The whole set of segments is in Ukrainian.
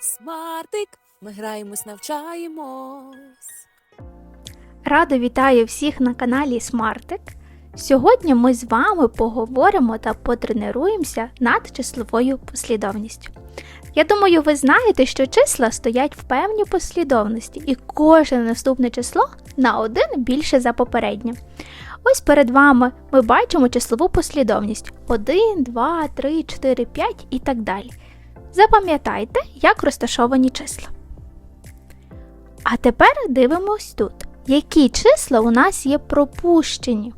Смартик, ми граємось, навчаємось. Радо вітаю всіх на каналі Смартик. Сьогодні ми з вами поговоримо та потренуємося над числовою послідовністю. Я думаю, ви знаєте, що числа стоять в певній послідовності, і кожне наступне число на один більше за попереднє. Ось перед вами ми бачимо числову послідовність 1, 2, 3, 4, 5 і так далі. Запам'ятайте, як розташовані числа. А тепер дивимось тут, які числа у нас є пропущені.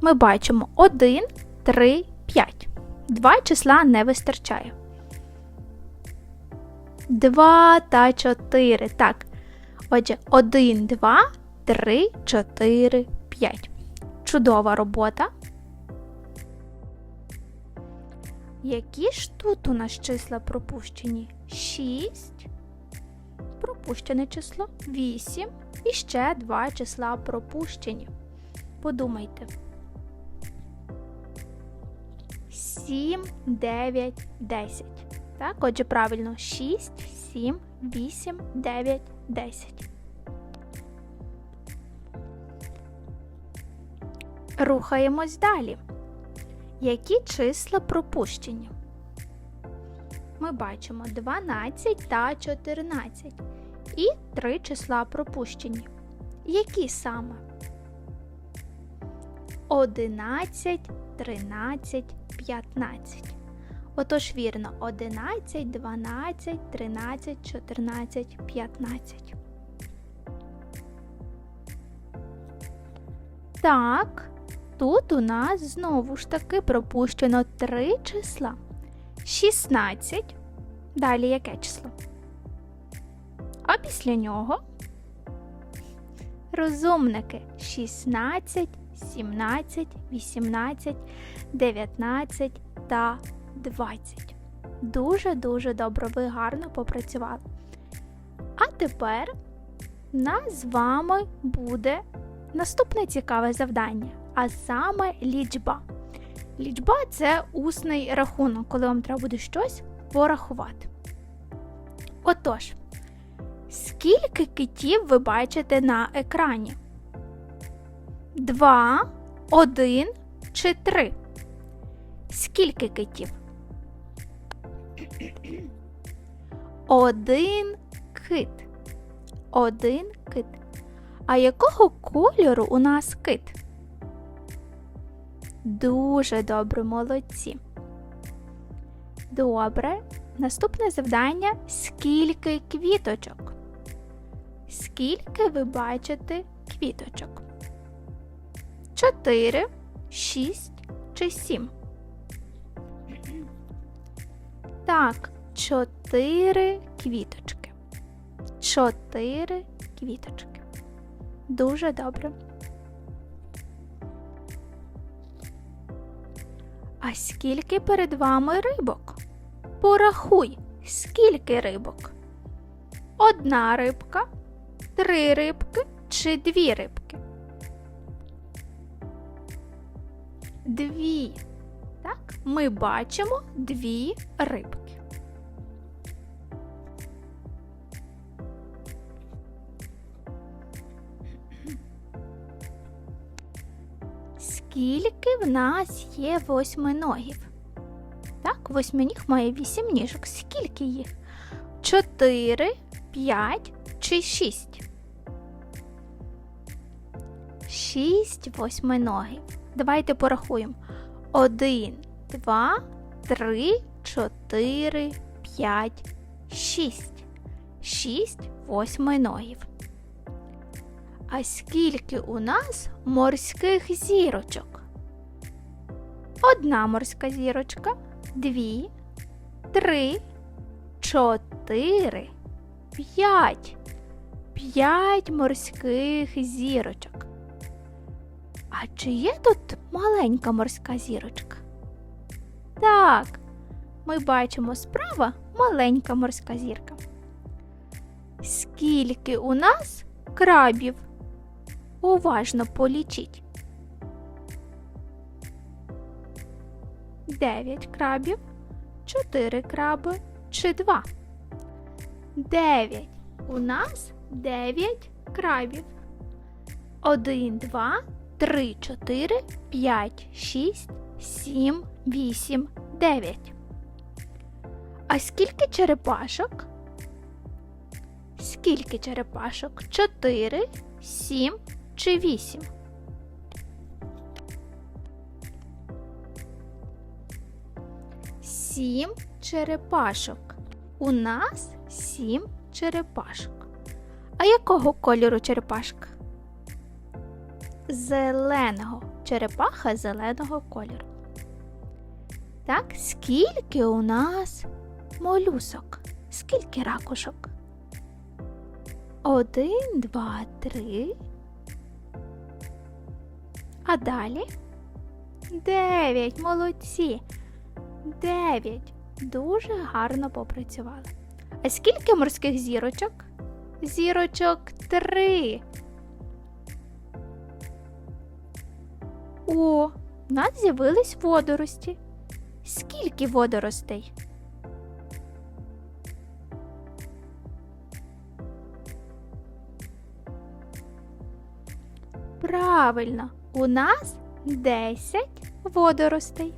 Ми бачимо 1, 3, 5. Два числа не вистачає. 2 та 4. Так. Отже, 1, 2, 3, 4, 5. Чудова робота. Які ж тут у нас числа пропущені? 6. Пропущене число 8 і ще два числа пропущені. Подумайте. 7, 9, 10. Так, отже, правильно 6, 7, 8, 9, 10. Рухаємось далі. Які числа пропущені? Ми бачимо 12 та 14 і три числа пропущені. Які саме? 11, 13, 15. Отож, вірно, 11, 12, 13, 14, 15. Так, тут у нас знову ж таки пропущено три числа. 16. Далі яке число? А після нього розумники 16, 17, 18, 19 та 20. Дуже-дуже добре, ви гарно попрацювали. А тепер нас з вами буде наступне цікаве завдання, а саме лічба. Лічба це усний рахунок, коли вам треба буде щось порахувати. Отож, скільки китів ви бачите на екрані? Два, один чи три? Скільки китів? Один кит. Один кит. А якого кольору у нас кит? Дуже добре, молодці. Добре. Наступне завдання скільки квіточок? Скільки ви бачите квіточок? Чотири, шість чи сім? Так, чотири квіточки. Чотири квіточки. Дуже добре. А скільки перед вами рибок? Порахуй, скільки рибок? Одна рибка, три рибки чи дві рибки? Дві. Так, ми бачимо дві рибки. Скільки в нас є восьминогів? Так, восьминіг має вісім ніжок. Скільки їх? Чотири, п'ять чи шість? Шість восьминогів. Давайте порахуємо. Один, два, три, чотири, п'ять, шість. Шість восьминогів. А скільки у нас морських зірочок? Одна морська зірочка, дві, три, чотири, п'ять. П'ять морських зірочок. А чи є тут маленька морська зірочка? Так, ми бачимо справа маленька морська зірка. Скільки у нас крабів? Уважно полічіть. Дев'ять крабів, чотири краби, чи 2? 9. У нас 9 крабів. 1, 2, 3, 4, 5, 6, 7, 8, 9. А скільки черепашок? Скільки черепашок? 4, 7 чи 8? Сім черепашок. У нас сім черепашок. А якого кольору черепашка? Зеленого. Черепаха зеленого кольору. Так, скільки у нас молюсок? Скільки ракушок? Один, два, три. А далі? Дев'ять. Молодці. Дев'ять. Дуже гарно попрацювали. А скільки морських зірочок? Зірочок три. О, в нас з'явились водорості. Скільки водоростей? Правильно, у нас 10 водоростей.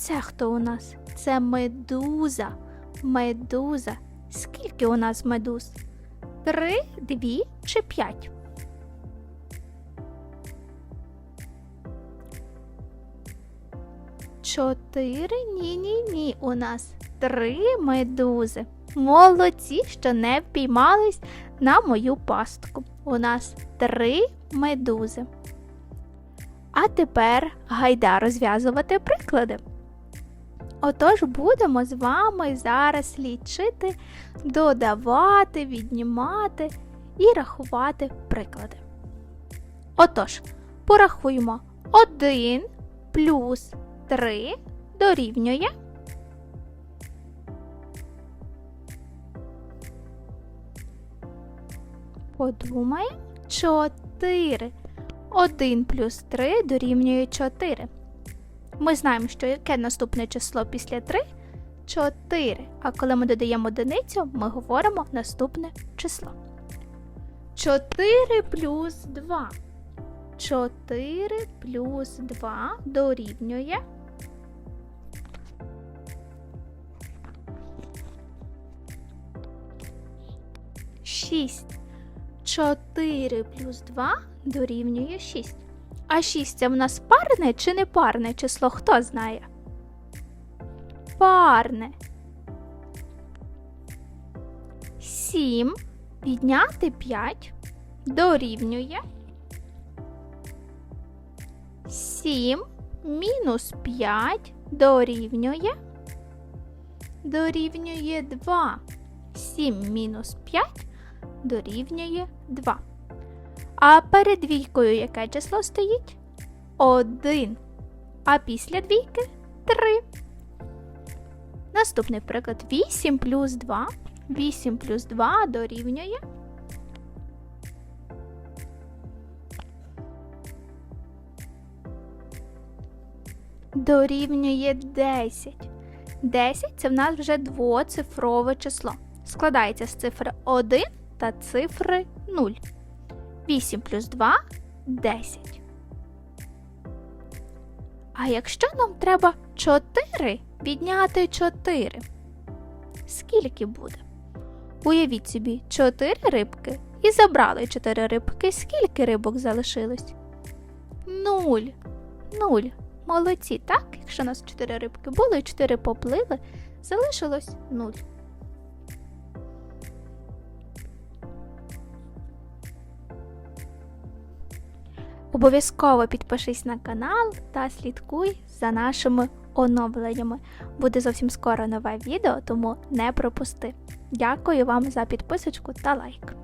Це хто у нас? Це медуза. Медуза. Скільки у нас медуз? Три, дві чи п'ять? Чотири ні, ні, ні. У нас три медузи. Молодці, що не впіймались на мою пастку. У нас три медузи. А тепер гайда розв'язувати приклади. Отож, будемо з вами зараз лічити, додавати, віднімати і рахувати приклади. Отож, порахуємо 1 плюс 3 дорівнює. Подумаємо 4. 1 плюс 3 дорівнює 4. Ми знаємо, що яке наступне число після 3 4. А коли ми додаємо одиницю, ми говоримо наступне число. 4 плюс 2. 4 плюс 2 дорівнює. Шість. 4 плюс 2 дорівнює 6. А 6 це в нас парне чи не парне число, хто знає? Парне. 7 підняти 5 дорівнює. 7 мінус 5 дорівнює. Дорівнює 2. 7 мінус 5 дорівнює 2. А перед двійкою яке число стоїть? 1. А після двійки 3. Наступний приклад 8 плюс 2. 8 плюс 2 дорівнює. Дорівнює 10. 10 це в нас вже двоцифрове число. Складається з цифри 1 та цифри 0. 8 плюс 2 10. А якщо нам треба 4 підняти 4, скільки буде? Уявіть собі 4 рибки і забрали 4 рибки. Скільки рибок залишилось? 0. 0. Молодці, так? Якщо у нас 4 рибки було і 4 поплили, залишилось 0. Обов'язково підпишись на канал та слідкуй за нашими оновленнями. Буде зовсім скоро нове відео, тому не пропусти. Дякую вам за підписочку та лайк.